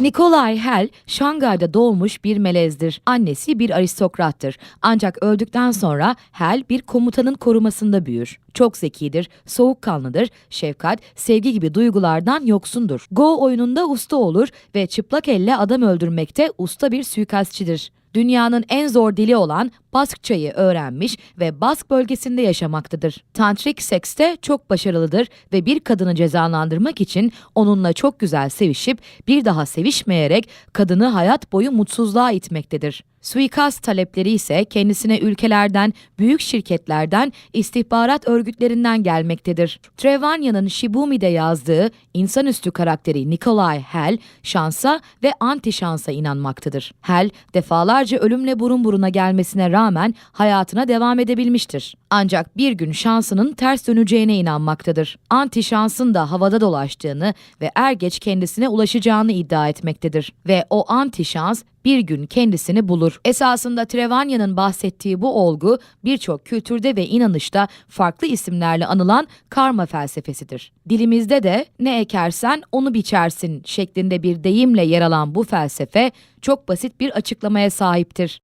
Nikolai Hell, Şangay'da doğmuş bir melezdir. Annesi bir aristokrattır. Ancak öldükten sonra Hell bir komutanın korumasında büyür. Çok zekidir, soğukkanlıdır, şefkat, sevgi gibi duygulardan yoksundur. Go oyununda usta olur ve çıplak elle adam öldürmekte usta bir suikastçidir. Dünyanın en zor dili olan Baskçayı öğrenmiş ve Bask bölgesinde yaşamaktadır. Tantrik sekste çok başarılıdır ve bir kadını cezalandırmak için onunla çok güzel sevişip bir daha sevişmeyerek kadını hayat boyu mutsuzluğa itmektedir. Suikast talepleri ise kendisine ülkelerden, büyük şirketlerden, istihbarat örgütlerinden gelmektedir. Trevanya'nın Shibumi'de yazdığı insanüstü karakteri Nikolai Hell, şansa ve anti şansa inanmaktadır. Hell, defalarca ölümle burun buruna gelmesine rağmen hayatına devam edebilmiştir. Ancak bir gün şansının ters döneceğine inanmaktadır. Anti şansın da havada dolaştığını ve er geç kendisine ulaşacağını iddia etmektedir. Ve o anti şans bir gün kendisini bulur. Esasında Trevanya'nın bahsettiği bu olgu birçok kültürde ve inanışta farklı isimlerle anılan karma felsefesidir. Dilimizde de ne ekersen onu biçersin şeklinde bir deyimle yer alan bu felsefe çok basit bir açıklamaya sahiptir.